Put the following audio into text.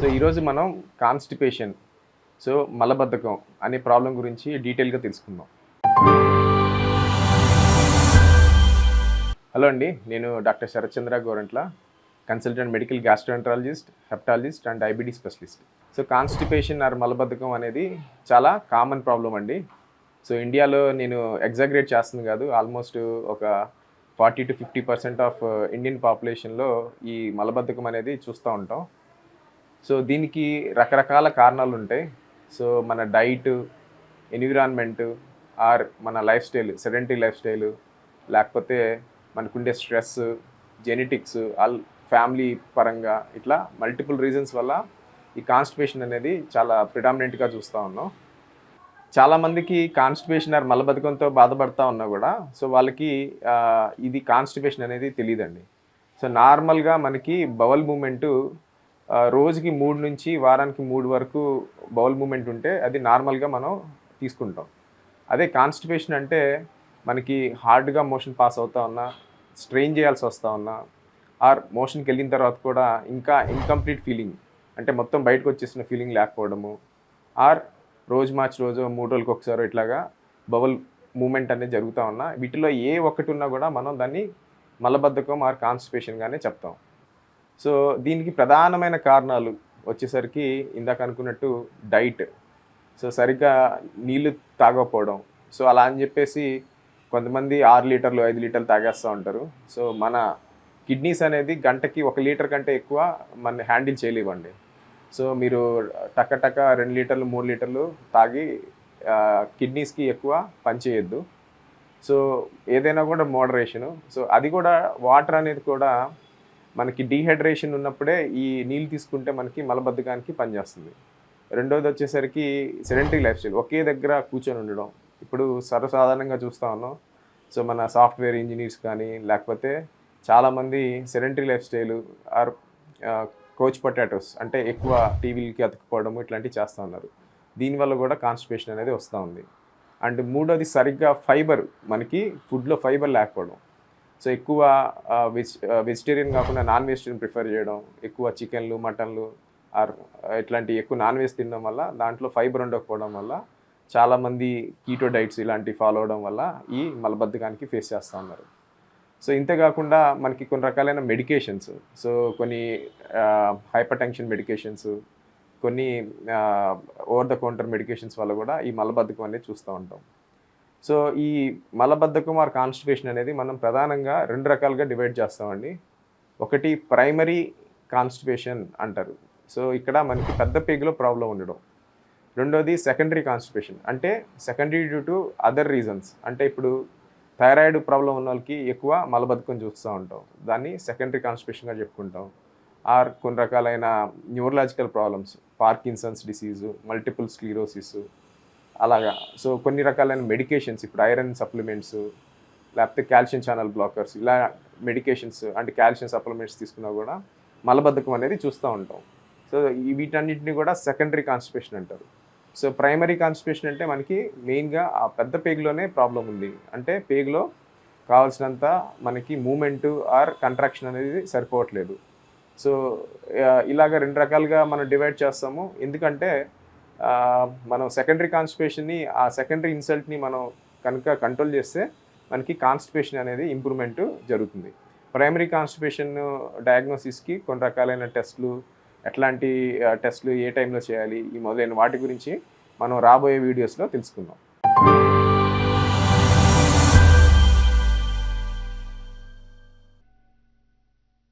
So ఈరోజు మనం constipation so మలబద్ధకం అనే ప్రాబ్లం గురించి డీటెయిల్గా తెలుసుకుందాం. హలో అండి నేను doctor Sharathchandra Gorantla consultant medical gastroenterologist hepatologist and diabetes specialist so constipation or మలబద్ధకం అనేది చాలా కామన్ ప్రాబ్లం అండి. సో ఇండియాలో నేను ఎగ్జాగ్రేట్ చేస్తుంది కాదు ఆల్మోస్ట్ ఒక forty to fifty percent of Indian పాపులేషన్లో ఈ మలబద్ధకం అనేది చూస్తూ ఉంటాం. సో దీనికి రకరకాల కారణాలు ఉంటాయి సో మన డైట్ ఎన్విరాన్మెంట్ ఆర్ మన lifestyle sedentary lifestyle లేకపోతే మనకుండే స్ట్రెస్ జెనెటిక్స్ ఆల్ ఫ్యామిలీ పరంగా ఇట్లా మల్టిపుల్ రీజన్స్ వల్ల ఈ కాన్స్టిపేషన్ అనేది చాలా ప్రిడామినెంట్గా చూస్తూ ఉన్నాం. చాలామందికి కాన్స్టిపేషన్ ఆర్ మలబద్ధకంతో బాధపడతా ఉన్నా కూడా సో వాళ్ళకి ఇది కాన్స్టిపేషన్ అనేది తెలియదండి సో నార్మల్గా మనకి బవల్ మూమెంటు రోజుకి మూడు నుంచి వారానికి మూడు వరకు బౌల్ మూమెంట్ ఉంటే అది నార్మల్గా మనం తీసుకుంటాం. అదే కాన్స్టిపేషన్ అంటే మనకి హార్డ్గా మోషన్ పాస్ అవుతా ఉన్నా స్ట్రెయిన్ చేయాల్సి వస్తూ ఉన్నా ఆర్ మోషన్కి వెళ్ళిన తర్వాత కూడా ఇంకా ఇన్కంప్లీట్ ఫీలింగ్ అంటే మొత్తం బయటకు వచ్చేసిన ఫీలింగ్ లేకపోవడము ఆర్ రోజు మార్చి రోజు మూడు రోజులకు ఒకసారి ఇట్లాగా బబుల్ మూమెంట్ అనేది జరుగుతూ ఉన్నా వీటిలో ఏ ఒక్కటి ఉన్నా కూడా మనం దాన్ని మలబద్ధకం ఆర్ కాన్స్టిపేషన్గానే చెప్తాం. సో దీనికి ప్రధానమైన కారణాలు వచ్చేసరికి ఇందాక అనుకున్నట్టు డైట్. సో సరిగ్గా నీళ్ళు తాగకపోవడం. సో అలా అని చెప్పేసి కొంతమంది ఆరు లీటర్లు ఐదు లీటర్లు తాగేస్తూ ఉంటారు. సో మన కిడ్నీస్ అనేది గంటకి ఒక లీటర్ కంటే ఎక్కువ మన హ్యాండిల్ చేయలేవండి. సో మీరు టక్క టక్క రెండు లీటర్లు మూడు లీటర్లు తాగి కిడ్నీస్కి ఎక్కువ పనిచేయొద్దు సో ఏదైనా కూడా మోడరేషను. సో అది కూడా వాటర్ అనేది కూడా మనకి డీహైడ్రేషన్ ఉన్నప్పుడే ఈ నీళ్ళు తీసుకుంటే మనకి మలబద్ధకానికి పనిచేస్తుంది రెండోది వచ్చేసరికి సెడెంటరీ లైఫ్ స్టైల్ ఒకే దగ్గర కూర్చొని ఉండడం. ఇప్పుడు సర్వసాధారణంగా చూస్తూ ఉన్నాం. సో మన సాఫ్ట్వేర్ ఇంజనీర్స్ కానీ లేకపోతే చాలామంది sedentary lifestyle or couch potatoes అంటే ఎక్కువ టీవీలకి అతుక్కుపోవడం ఇట్లాంటివి చేస్తూ ఉన్నారు. దీనివల్ల కూడా కాన్స్టిపేషన్ అనేది వస్తూ ఉంది. అండ్ మూడోది సరిగ్గా ఫైబర్ మనకి ఫుడ్లో ఫైబర్ లేకపోవడం. సో ఎక్కువ వెజ్ వెజిటేరియన్ కాకుండా నాన్ వెజిటేరియన్ ప్రిఫర్ చేయడం ఎక్కువ చికెన్లు మటన్లు ఆర్ ఇట్లాంటి ఎక్కువ నాన్ వెజ్ తినడం వల్ల దాంట్లో ఫైబర్ ఉండకపోవడం వల్ల చాలామంది కీటో డైట్స్ ఇలాంటివి ఫాలో అవడం వల్ల ఈ మలబద్ధకానికి ఫేస్ చేస్తూ ఉన్నారు. సో ఇంతే కాకుండా మనకి కొన్ని రకాలైన మెడికేషన్స్ సో కొన్ని హైపర్ టెన్షన్ మెడికేషన్స్ కొన్ని ఓవర్ ద కౌంటర్ మెడికేషన్స్ వల్ల కూడా ఈ మలబద్ధకం అనేది చూస్తూ ఉంటాం. సో ఈ మలబద్ధకం ఆర్ కాన్స్టిపేషన్ అనేది మనం ప్రధానంగా రెండు రకాలుగా డివైడ్ చేస్తామండి. ఒకటి ప్రైమరీ కాన్స్టిపేషన్ అంటారు. సో ఇక్కడ మనకి పెద్ద పేగులో ప్రాబ్లం ఉండడం. రెండోది సెకండరీ కాన్స్టిపేషన్. అంటే secondary due to other reasons. అంటే ఇప్పుడు థైరాయిడ్ ప్రాబ్లం ఉన్న వాళ్ళకి ఎక్కువ మలబద్ధకం చూస్తూ ఉంటాం. దాన్ని సెకండరీ కాన్స్టిపేషన్గా చెప్పుకుంటాం. ఆర్ కొన్ని రకాలైన neurological problems. Parkinson's disease multiple sclerosis అలాగా. సో కొన్ని రకాలైన మెడికేషన్స్ ఇప్పుడు ఐరన్ సప్లిమెంట్స్ లేకపోతే కాల్షియం ఛానల్ బ్లాకర్స్ ఇలా మెడికేషన్స్ అంటే కాల్షియం సప్లిమెంట్స్ తీసుకున్నా కూడా మలబద్ధకం అనేది చూస్తూ ఉంటాం. సో వీటన్నిటిని కూడా సెకండరీ కాన్స్టిపేషన్ అంటారు. సో ప్రైమరీ కాన్స్టిపేషన్ అంటే మనకి మెయిన్గా ఆ పెద్ద పేగులోనే ప్రాబ్లం ఉంది. అంటే పేగులో కావాల్సినంత మనకి మూమెంట్ ఆర్ కంట్రాక్షన్ అనేది సరిపోవట్లేదు. సో ఇలాగ రెండు రకాలుగా మనం డివైడ్ చేస్తాము. ఎందుకంటే మనం సెకండరీ కాన్స్టిపేషన్ని ఆ సెకండరీ ఇన్సల్ట్ని మనం కనుక కంట్రోల్ చేస్తే మనకి కాన్స్టిపేషన్ అనేది ఇంప్రూవ్మెంట్ జరుగుతుంది. ప్రైమరీ కాన్స్టిపేషన్ డయాగ్నోసిస్కి కొన్ని రకాలైన టెస్ట్లు ఎట్లాంటి టెస్ట్లు ఏ టైంలో చేయాలి ఈ మొదలైన వాటి గురించి మనం రాబోయే వీడియోస్లో తెలుసుకుందాం.